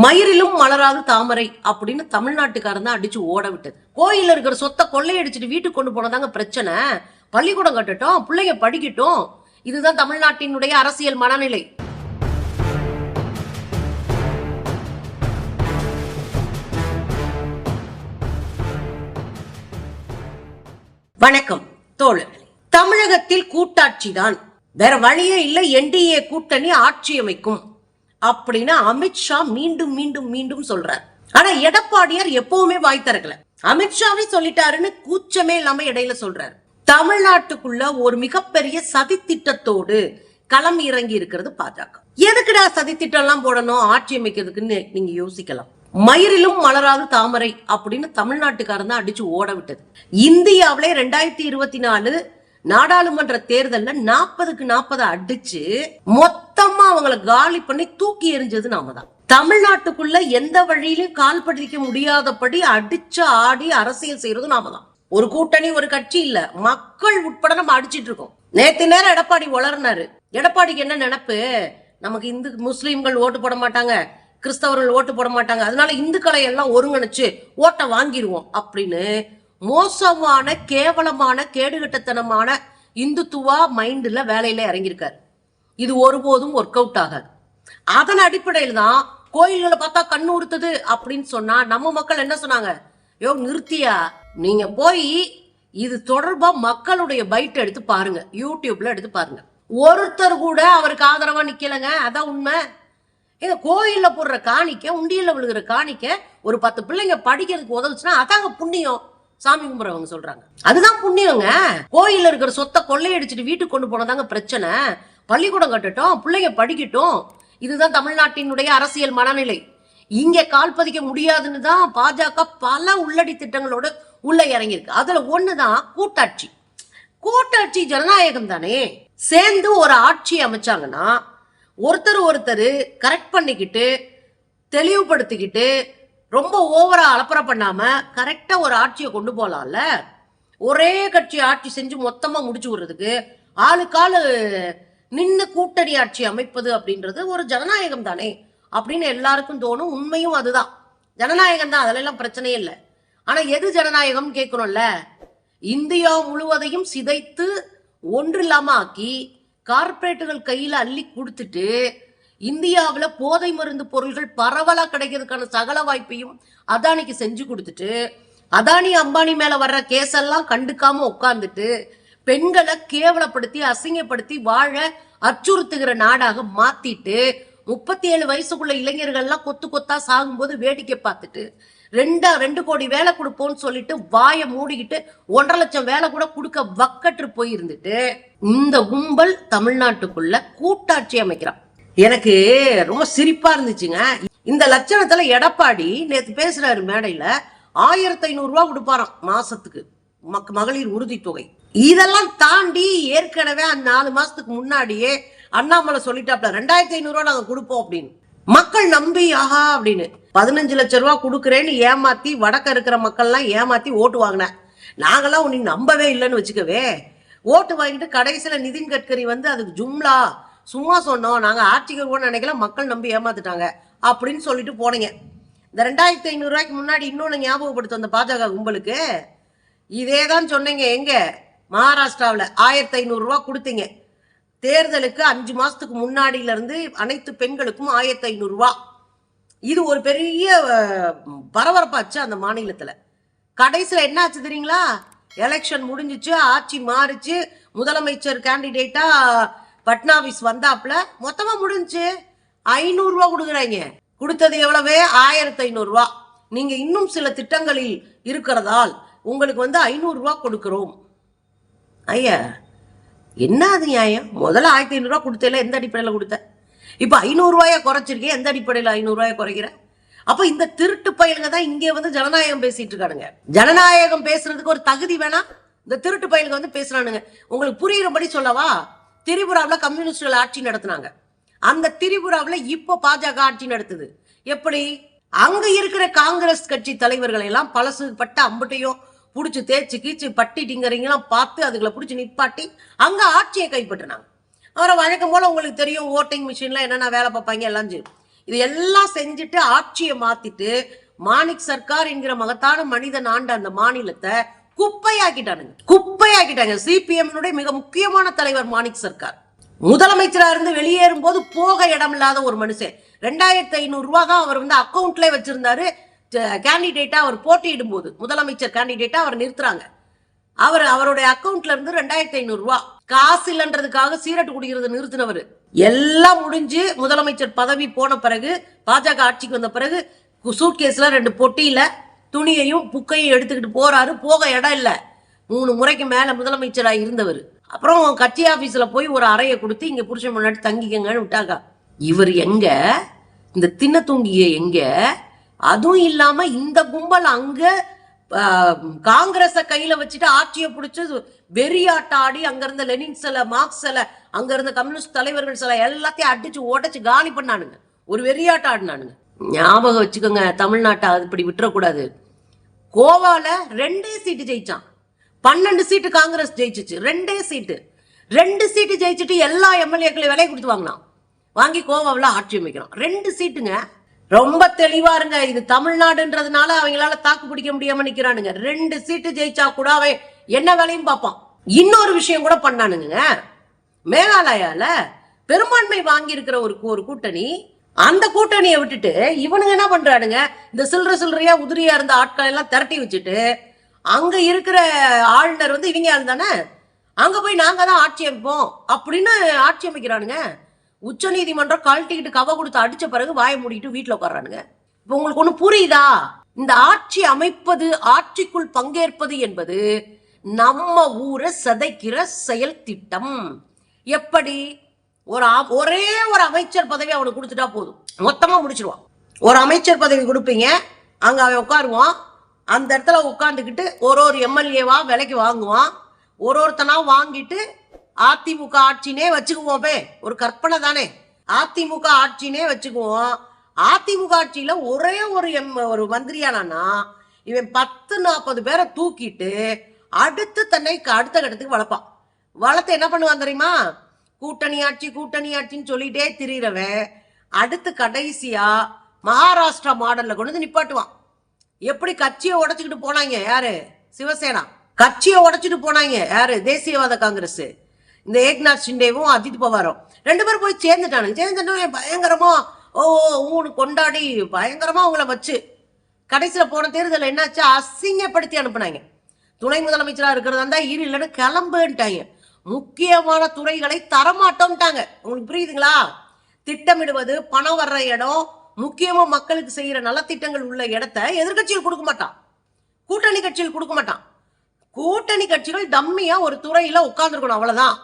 மயிரிலும் மலராது தாமரை அப்படின்னு தமிழ்நாட்டுக்காரன் தான் அடிச்சு ஓட விட்டது. கோயில்ல இருக்கிற சொத்தை கொள்ளையடிச்சிட்டு வீட்டுக்கு கொண்டு போனதாங்க பிரச்சனை. பள்ளிக்கூடம் கட்டட்டும் பிள்ளைங்க படிக்கட்டும். இதுதான் தமிழ்நாட்டினுடைய அரசியல் மனநிலை. வணக்கம் தோழர்களே. தமிழகத்தில் கூட்டாட்சி தான் வேற வழியே இல்லை என்டிஏ கூட்டணி ஆட்சி அமைக்கும். அப்படின்னு அமித்ஷா மீண்டும் மீண்டும் மீண்டும் சொல்றார். ஆனா எடப்பாடியார் எப்பவுமே வாய் திறக்கல. அமித்ஷாவே சொல்லிட்டாருன்னு கூச்சமே இல்லாம இடையில சொல்றாரு. தமிழ்நாட்டுக்குள்ள ஒரு மிகப்பெரிய சதி திட்டத்தோடு களம் இறங்கி இருக்கிறது பாஜக. எதுக்குடா சதி திட்டம் எல்லாம் போடணும் ஆட்சி அமைக்கிறதுக்குன்னு நீங்க யோசிக்கலாம். மயிரிலும் மலராது தாமரை அப்படின்னு தமிழ்நாட்டுக்காரன் தான் அடிச்சு ஓட விட்டது. இந்தியாவிலே ரெண்டாயிரத்தி இருபத்தி நாலு நாடாளுமன்ற தேர்தல்ல நாற்பதுக்கு நாற்பது அடிச்சு மொத்தமா அவங்கள காலி பண்ணி தூக்கி எறிஞ்சது நாம தான் தமிழ்நாட்டுக்குள்ள எந்த வழியிலும் கால் பதிக்க முடியாதபடி அடிச்சு ஆடி அரசியல் செய்யறதும் நாம தான் ஒரு கூட்டணி ஒரு கட்சி இல்ல. மக்கள் உட்பட நம்ம அடிச்சிட்டு இருக்கோம். நேத்து நேரம் எடப்பாடி வளர்னாரு. எடப்பாடிக்கு என்ன நினைப்பு? நமக்கு இந்து முஸ்லீம்கள் ஓட்டு போட மாட்டாங்க. கிறிஸ்தவர்கள் ஓட்டு போட மாட்டாங்க. அதனால இந்துக்களை எல்லாம் ஒருங்கிணைச்சு ஓட்டை வாங்கிடுவோம் அப்படின்னு மோசமான கேவலமான கேடுகட்டத்தனமான இந்துத்துவா மைண்டில் வேலையில் இறங்கியிருக்காரு. இது ஒருபோதும் ஒர்க் அவுட் ஆகாது. அதன் அடிப்படையில் தான் கோயில்களை பார்த்தா கண்ணு உறுத்துது அப்படின்னு சொன்னா நம்ம மக்கள் என்ன சொன்னாங்க? யோ நிறுத்தியா? நீங்க போய் இது தொடர்பா மக்களுடைய பைட் எடுத்து பாருங்க. யூடியூப்ல எடுத்து பாருங்க. ஒருத்தர் கூட அவருக்கு ஆதரவா நிக்கலங்க. அதான் உண்மை. ஏங்க கோயில்ல போடுற காணிக்க உண்டியல்ல விழுகிற காணிக்க ஒரு பத்து பிள்ளைங்க படிக்கிறதுக்கு உதவுச்சுன்னா அதாங்க புண்ணியம். சாமி கும்பிட்றவங்க சொல்றாங்க. அதுதான் புண்ணியங்க. கோயில்ல இருக்கிற சொத்தை கொள்ளையடிச்சிட்டு வீட்டுக்கு கொண்டு போனதாங்க பிரச்சனை. பள்ளிக்கூடம் கட்டட்டும் பிள்ளைங்க படிக்கட்டும். இதுதான் தமிழ்நாட்டினுடைய அரசியல் மனநிலை. இங்க கால் பதிக்க முடியாதுன்னு தான் பாஜக பல உள்ளடி திட்டங்களோட உள்ள இறங்கியிருக்கு. அதுல ஒண்ணுதான் கூட்டாட்சி. கூட்டாட்சி ஜனநாயகம் தானே. சேர்ந்து ஒரு ஆட்சி அமைச்சாங்கன்னா ஒருத்தர் ஒருத்தர் கரெக்ட் பண்ணிக்கிட்டு தெளிவுபடுத்திக்கிட்டு ரொம்ப ஓவரா அலப்பற பண்ணாம கரெக்டா ஒரு ஆட்சியை கொண்டு போலாம்ல? ஒரே கட்சி ஆட்சி செஞ்சு மொத்தமா முடிச்சு விடுறதுக்கு ஆளுக்காலு நின்று கூட்டணி ஆட்சி அமைப்பது அப்படின்றது ஒரு ஜனநாயகம் தானே? அப்படின்னு எல்லாருக்கும் தோணும். உண்மையும் அதுதான். ஜனநாயகம் தான். அதுல பிரச்சனையே இல்லை. ஆனா எது ஜனநாயகம் கேட்கணும்ல இந்தியா முழுவதையும் சிதைத்து ஒன்றில்லாம ஆக்கி கார்ப்பரேட்டுகள் கையில அள்ளி கொடுத்துட்டு இந்தியாவில் போதை மருந்து பொருள்கள் பரவலாக கிடைக்கிறதுக்கான சகல வாய்ப்பையும் அதானிக்கு செஞ்சு கொடுத்துட்டு அதானி அம்பானி மேல வர்ற கேஸெல்லாம் கண்டுக்காம உட்காந்துட்டு பெண்களை கேவலப்படுத்தி அசிங்கப்படுத்தி வாழ அச்சுறுத்துகிற நாடாக மாத்திட்டு முப்பத்தி ஏழு வயசுக்குள்ள இளைஞர்கள்லாம் கொத்து கொத்தா சாகும்போது வேடிக்கை பார்த்துட்டு ரெண்டா ரெண்டு கோடி வேலை கொடுப்போம்னு சொல்லிட்டு வாயை மூடிக்கிட்டு ஒன்றரை லட்சம் வேலை கூட கொடுக்க வக்கற்று போயிருந்துட்டு இந்த கும்பல் தமிழ்நாட்டுக்குள்ள கூட்டாட்சி அமைக்கிறான். எனக்கு ரொம்ப சிரிப்பா இருந்துச்சுங்க. இந்த லட்சணத்துல எடப்பாடி நேற்று பேசுறாரு மேடையில ஆயிரத்தி ஐநூறு ரூபா கொடுப்பாராம் மாசத்துக்கு. மக்- மகளிர் உறுதித்தொகை. இதெல்லாம் தாண்டி ஏற்கனவே அந்த நாலு மாசத்துக்கு முன்னாடியே அண்ணாமலை சொல்லிட்டாப்ல ரெண்டாயிரத்தி ஐநூறு நாங்கள் நாங்க கொடுப்போம் அப்படின்னு. மக்கள் நம்பி ஆஹா அப்படின்னு. பதினஞ்சு லட்சம் ரூபா கொடுக்குறேன்னு ஏமாத்தி வடக்க இருக்கிற மக்கள்லாம் ஏமாத்தி ஓட்டு வாங்கினேன் நாங்கெல்லாம் உன்னை நம்பவே இல்லைன்னு வச்சுக்கவே ஓட்டு வாங்கிட்டு கடைசியில நிதின் கட்கரி வந்து அதுக்கு ஜும்லா சும்மா சொன்னோம் நாங்கள் ஆட்சிக்கு கூட நினைக்கல மக்கள் நம்பி ஏமாத்துட்டாங்க அப்படின்னு சொல்லிட்டு போனீங்க. இந்த ரெண்டாயிரத்தி ஐநூறுரூவாய்க்கு முன்னாடி இன்னொன்று ஞாபகப்படுத்தும் அந்த பாஜக கும்பலுக்கு. இதே தான் சொன்னீங்க எங்கே? மகாராஷ்டிராவில் ஆயிரத்தி ஐநூறுரூவா கொடுத்தீங்க. தேர்தலுக்கு அஞ்சு மாதத்துக்கு முன்னாடியில இருந்து அனைத்து பெண்களுக்கும் ஆயிரத்தி ஐநூறுரூவா இது ஒரு பெரிய பரபரப்பாச்சு அந்த மாநிலத்தில். கடைசியில் என்ன ஆச்சு தெரியுங்களா? எலெக்ஷன் முடிஞ்சிச்சு ஆட்சி மாறிச்சு. முதலமைச்சர் கேண்டிடேட்டாக பட்னாவிஸ் வந்தாப்புல மொத்தமா முடிஞ்சுச்சு ஐநூறுரூவா கொடுக்குறாங்க. கொடுத்தது எவ்வளவு? ஆயிரத்தி ஐநூறுரூவா நீங்கள் நீங்க இன்னும் சில திட்டங்களில் இருக்கிறதால் உங்களுக்கு வந்து ஐநூறுரூவா கொடுக்குறோம். ஐயா என்ன அது நியாயம்? முதல்ல ஆயிரத்தி ஐநூறுரூவா கொடுத்தல எந்த அடிப்படையில் கொடுத்த? இப்போ ஐநூறுரூவாயா குறைச்சிருக்கேன் எந்த அடிப்படையில் ஐநூறுரூவாயா குறைக்கிற? அப்போ இந்த திருட்டு பயலுங்க தான் இங்கே வந்து ஜனநாயகம் பேசிட்டு இருக்கானுங்க. ஜனநாயகம் பேசுறதுக்கு ஒரு தகுதி வேணாம் இந்த திருட்டு பயலுங்க வந்து பேசுறானுங்க. உங்களுக்கு புரியுறபடி சொல்லவா? திரிபுராவில் கம்யூனிஸ்டுகள் ஆட்சி நடத்துனாங்க. அந்த திரிபுராவில் இப்போ பாஜக ஆட்சி நடத்துது. எப்படி? அங்க இருக்கிற காங்கிரஸ் கட்சி தலைவர்களை எல்லாம் பழசு பட்ட அம்பட்டையும் பிடிச்சி தேய்ச்சி கீச்சு பட்டி டிங்கரிங்கெல்லாம் பார்த்து அதுகளை பிடிச்சி நிப்பாட்டி அங்கே ஆட்சியை கைப்பற்றினாங்க. அவரை வழக்கம் போல் உங்களுக்கு தெரியும் ஓட்டிங் மிஷின்லாம் என்னென்ன வேலை பார்ப்பாங்க எல்லாம் செய்யும் இது எல்லாம் செஞ்சுட்டு ஆட்சியை மாத்திட்டு மாணிக் சர்க்கார் என்கிற மகத்தான மனிதன் ஆண்ட அந்த மாநிலத்தை குப்பையாக்கிட்டானுங்க. குப்பையாக்கிட்டாங்க. சிபிஎம் மிக முக்கியமான தலைவர் மாணிக் சர்க்கார் முதலமைச்சராக இருந்து வெளியேறும் போது போக இடம் இல்லாத ஒரு மனுஷன். ரெண்டாயிரத்தி ஐநூறு ரூபா தான் அவர் வந்து அக்கௌண்ட்ல வச்சிருந்தாரு. கேண்டிடேட்டா அவர் போட்டியிடும் போது முதலமைச்சர் கேண்டிடேட்டா அவர் நிறுத்துறாங்க. அவர் அவருடைய அக்கௌண்ட்ல இருந்து ரெண்டாயிரத்தி ஐநூறு ரூபா. காசு இல்லைன்றதுக்காக சீரட்டு குடிக்கிறது நிறுத்தினவர். எல்லாம் முடிஞ்சு முதலமைச்சர் பதவி போன பிறகு பாஜக ஆட்சிக்கு வந்த பிறகு சூட்கேஸ்ல ரெண்டு பொட்டியில துணியையும் புக்கையும் எடுத்துக்கிட்டு போறாரு. போக இடம் இல்லை. மூணு முறைக்கு மேல முதலமைச்சராக இருந்தவர். அப்புறம் கட்சி ஆபீஸ்ல போய் ஒரு அறையை கொடுத்து இங்க புருஷன் முன்னாடி தங்கிக்கங்கன்னு விட்டாங்க. இவர் எங்க? இந்த தின்ன தூங்கிய எங்க? அதுவும் இல்லாம இந்த கும்பல் அங்க காங்கிரஸ கையில வச்சுட்டு ஆட்சியை பிடிச்சு வெறியாட்டாடி அங்க இருந்த லெனின் சிலை மார்க்ஸ் சிலை அங்க இருந்த கம்யூனிஸ்ட் தலைவர்கள் சிலை எல்லாத்தையும் அடிச்சு உடைச்சு காலி பண்ணானுங்க. ஒரு வெறியாட்டம் ஆடினானுங்க ஞாபகம் வச்சுக்கோங்க தமிழ்நாட்டை அது இப்படி விட்டுறக்கூடாது. கோவால ரெண்டே சீட்டு ஜெயிச்சான். பன்னெண்டு சீட்டு காங்கிரஸ் ஜெயிச்சுச்சு. ரெண்டே சீட்டு. ரெண்டு சீட்டு ஜெயிச்சுட்டு எல்லா எம்எல்ஏக்களையும் விலை கொடுத்து வாங்கினான். வாங்கி கோவாவில் ஆட்சி அமைக்கிறான். ரெண்டு சீட்டுங்க. ரொம்ப தெளிவா இருங்க. இது தமிழ்நாடுன்றதுனால அவங்களால தாக்கு பிடிக்க முடியாம நிக்கிறானுங்க. ரெண்டு சீட்டு ஜெயிச்சா கூட அவன் என்ன வேலையும் பார்ப்பான். இன்னொரு விஷயம் கூட பண்ணானுங்க. மேகாலயால பெரும்பான்மை வாங்கி இருக்கிற ஒரு ஒரு கூட்டணி அந்த கூட்டணியை விட்டுட்டு இவனுங்க என்ன பண்றானுங்க? இந்த சில்லற சில்லறையா உதிரியா இருந்த ஆட்களை எல்லாம் திரட்டி வச்சுட்டு அங்க இருக்கிற ஆளுநர் வந்து இவங்க ஆள் தானே? அங்க போய் நாங்க தான் ஆட்சி அமைப்போம் அப்படின்னு ஆட்சி அமைக்கிறானுங்க. உச்ச நீதிமன்றம் கழட்டிக்கிட்டு கவ கொடுத்து அடிச்ச பிறகு வாயை மூடிக்கிட்டு வீட்டுல உட்கார்றானுங்க. இப்ப உங்களுக்கு ஒண்ணு புரியுதா? இந்த ஆட்சி அமைப்பது ஆட்சிக்குள் பங்கேற்பது என்பது நம்ம ஊரை சதைக்கிற செயல் திட்டம். எப்படி? ஒரு ஒரே ஒரு அமைச்சர் பதவி அவனுக்கு கொடுத்துட்டா போதும். மொத்தமா முடிச்சிருவான். ஒரு அமைச்சர் பதவி கொடுப்பீங்க. அங்க அவன் உட்காருவான். அந்த இடத்துல உட்காந்துக்கிட்டு ஒரு ஒரு எம்எல்ஏவா விலைக்கு வாங்குவான். ஒரு ஒருத்தனா வாங்கிட்டு அதிமுக ஆட்சினே வச்சுக்குவோம் பே ஒரு கற்பனை தானே. அதிமுக ஆட்சினே வச்சுக்குவோம். அதிமுக ஆட்சியில ஒரே ஒரு எம் ஒரு மந்திரியானானா இவன் பத்து நாற்பது பேரை தூக்கிட்டு அடுத்து தன்னை அடுத்த கட்டத்துக்கு வளர்ப்பான். வளர்த்து என்ன பண்ணுவான் தெரியுமா? கூட்டணி ஆட்சி கூட்டணி ஆட்சின்னு சொல்லிட்டே திரியிறவன் அடுத்து கடைசியா மகாராஷ்டிரா மாடல்ல கொண்டு வந்து நிப்பாட்டுவான். எப்படி கட்சியை உடைச்சுக்கிட்டு போனாங்க? யாரு? சிவசேனா. கட்சியை உடைச்சிட்டு போனாங்க. யாரு? தேசியவாத காங்கிரஸ். இந்த ஏக்நாத் ஷிண்டேவும் அஜித் பவாரும். ரெண்டு பேரும் போய் சேர்ந்துட்டானுங்க. சேர்ந்துட்டோம் பயங்கரமா ஓ ஊனு கொண்டாடி பயங்கரமா அவங்கள வச்சு கடைசியில் போன தேர்தல் என்னாச்சு? அசிங்கப்படுத்தி அனுப்புனாங்க. துணை முதலமைச்சராக இருக்கிறதா இருந்தால் இரு இல்லைன்னு கிளம்புன்ட்டாங்க. முக்கியமான துறைகளை தரமாட்டோம்ட்டாங்க. உங்களுக்கு புரியுதுங்களா? திட்டமிடுவது பணம் வர்ற இடம் முக்கியமா மக்களுக்கு செய்யற நலத்திட்டங்கள் உள்ள இடத்த எதிர்கட்சியில் கொடுக்க மாட்டான். கூட்டணி கட்சிகள் கொடுக்க மாட்டான். கூட்டணி கட்சிகள் டம்மியா ஒரு துறையில உட்கார்ந்துருக்கணும் அவ்வளவுதான்.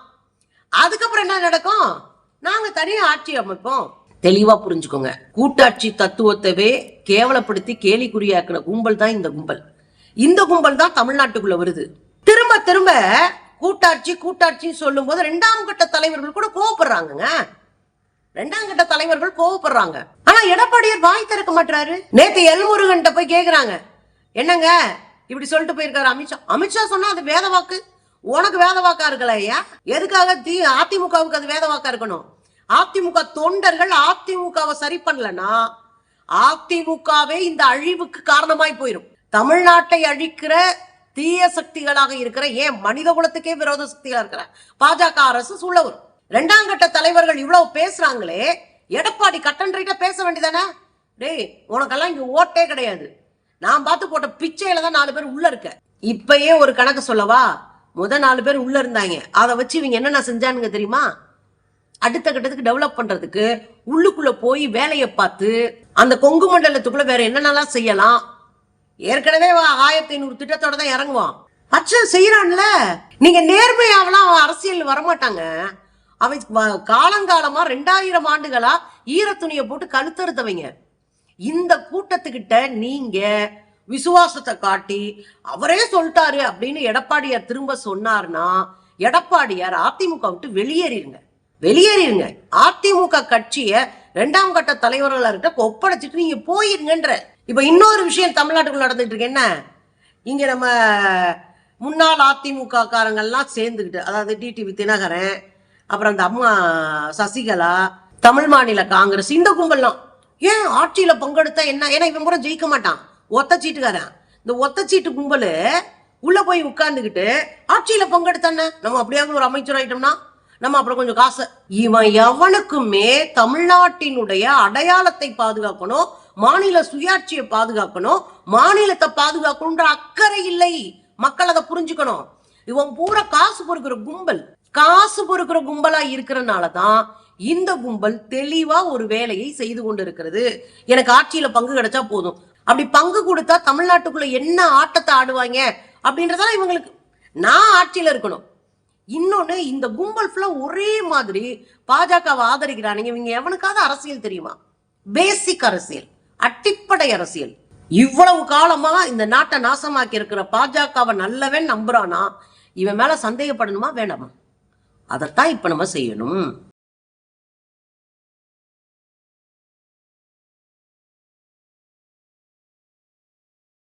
அதுக்கப்புறம் என்ன நடக்கும்? நாங்க தனியா ஆட்சி அமைப்போம். தெளிவா புரிஞ்சுக்கோங்க. கூட்டாட்சி தத்துவத்தவே கேவலப்படுத்தி கேலிக்குறியாக்குன கும்பல் தான் இந்த கும்பல். இந்த கும்பல் தான் தமிழ்நாட்டுக்குள்ள வருது. திரும்ப திரும்ப கூட்டாட்சி கூட்டாட்சின்னு சொல்லும் போது ரெண்டாம் கட்ட தலைவர்கள் கூட கோவப்படுறாங்கங்க. ரெண்டாம் கட்ட தலைவர்கள் கோவப்படுறாங்க. ஆனா எடப்பாடியார் வாய் திறக்க மாட்டாரு நேத்து எல்முருகன் போய் கேக்குறாங்க. என்னங்க? இப்படி சொல்லிட்டு போயிருக்காரு அமித்ஷா. அமித்ஷா சொன்னா அது வேத வாக்கு. உனக்கு வேத வாக்கா இருக்கல ஐயா? எதுக்காக தி அதிமுகவுக்கு அது வேத வாக்கா இருக்கணும்? அதிமுக தொண்டர்கள் அதிமுகவை சரி பண்ணலன்னா அதிமுகவே இந்த அழிவுக்கு காரணமாய் போயிடும் தமிழ்நாட்டை அழிக்கிற தீய சக்திகளாக இருக்கிற ஏன் மனித குலத்துக்கே விரோத சக்திகளா இருக்கிற? பாஜக அரசு சொல்ல வரும். ரெண்டாம் கட்ட தலைவர்கள் இவ்வளவு பேசுறாங்களே எடப்பாடி கட்டன் ரைட்டா பேச வேண்டியதானே? டேய் உனக்கெல்லாம் இங்க ஓட்டே கிடையாது. நான் பார்த்து போட்ட பிச்சையில தான் நாலு பேர் உள்ள இருக்க. இப்பயே ஒரு கணக்கு சொல்லவா? முத நாலு பேர் உள்ள இருந்தாங்க. அதை வச்சு இவங்க என்னென்ன செஞ்சானுங்க தெரியுமா? அடுத்த கட்டத்துக்கு டெவலப் பண்றதுக்கு உள்ளுக்குள்ள போய் வேலையை பார்த்து அந்த கொங்கு மண்டலத்துக்குள்ள வேற என்னென்னலாம் செய்யலாம்? ஏற்கனவே ஆயிரத்தி ஐநூறு திட்டத்தோட தான் இறங்குவான். அச்சம் செய்யறான்ல நீங்க நேர்மையாவெல்லாம் அவன் அரசியல் வரமாட்டாங்க. அவன் காலங்காலமா ரெண்டாயிரம் ஆண்டுகளா ஈரத்துணியை போட்டு கழுத்தறுத்தவங்க. இந்த கூட்டத்துக்கிட்ட நீங்க விசுவாசத்தை காட்டி அவரே சொல்லிட்டாரு அப்படின்னு எடப்பாடியார் திரும்ப சொன்னார்னா எடப்பாடியார் அதிமுக விட்டு வெளியேறிடுங்க வெளியேறிடுங்க அதிமுக கட்சியை ரெண்டாம் கட்ட தலைவர்கள்கிட்ட ஒப்படைச்சிட்டு நீங்க போயிருங்கன்ற. இப்ப இன்னொரு விஷயம் தமிழ்நாட்டுக்குள்ள நடந்துட்டு இருக்கு. என்ன? இங்க நம்ம முன்னாள் அதிமுக காரங்கள்லாம் சேர்ந்துக்கிட்டு அதாவது டிடிவி தினகரன் அப்புறம் அந்த அம்மா சசிகலா தமிழ் மாநில காங்கிரஸ் இந்த கும்பல்லாம். ஏன் ஆட்சியில பங்கெடுத்தா என்ன? ஏன்னா இவன் கூட ஜெயிக்க மாட்டான். ஒத்த சீட்டுக்காரன். இந்த ஒத்த சீட்டு கும்பலு உள்ள போய் உட்கார்ந்துக்கிட்டு ஆட்சியில பங்கெடுத்தானே நம்ம அப்படியாவது ஒரு அமைச்சர் ஆயிட்டோம்னா நம்ம அப்புறம் கொஞ்சம் காசு. இவன் எவனுக்குமே தமிழ்நாட்டினுடைய அடையாளத்தை பாதுகாக்கணும் மாநில சுயாட்சியை பாதுகாக்கணும் மாநிலத்தை பாதுகாக்கணுன்ற அக்கறை இல்லை. மக்கள் அதை புரிஞ்சுக்கணும். இவன் பூரா காசு பொறுக்கிற கும்பல். காசு பொறுக்கிற கும்பலா இருக்கிறனால தான் இந்த கும்பல் தெளிவா ஒரு வேலையை செய்து கொண்டு இருக்கிறது எனக்கு ஆட்சியில பங்கு கிடைச்சா போதும். அப்படி பங்கு கொடுத்தா தமிழ்நாட்டுக்குள்ள என்ன ஆட்டத்தை ஆடுவாங்க அப்படின்றதா இவங்களுக்கு நான் ஆட்சியில இருக்கணும். இன்னொன்னு இந்த கும்பல் ஃபுல்லா ஒரே மாதிரி பாஜகவை ஆதரிக்கிறானுங்க இவங்க எவனுக்காவது அரசியல் தெரியுமா? பேசிக் அரசியல் அடிப்படை அரசியல். இவ்வளவு காலமா இந்த நாட்டை நாசமாக்கி இருக்கிற பாஜகவை நல்லவன் நம்புறானா? இவன் மேல சந்தேகப்படணுமா? வேண்டாமா? அதைத்தான் இப்ப நம்ம செய்யணும்.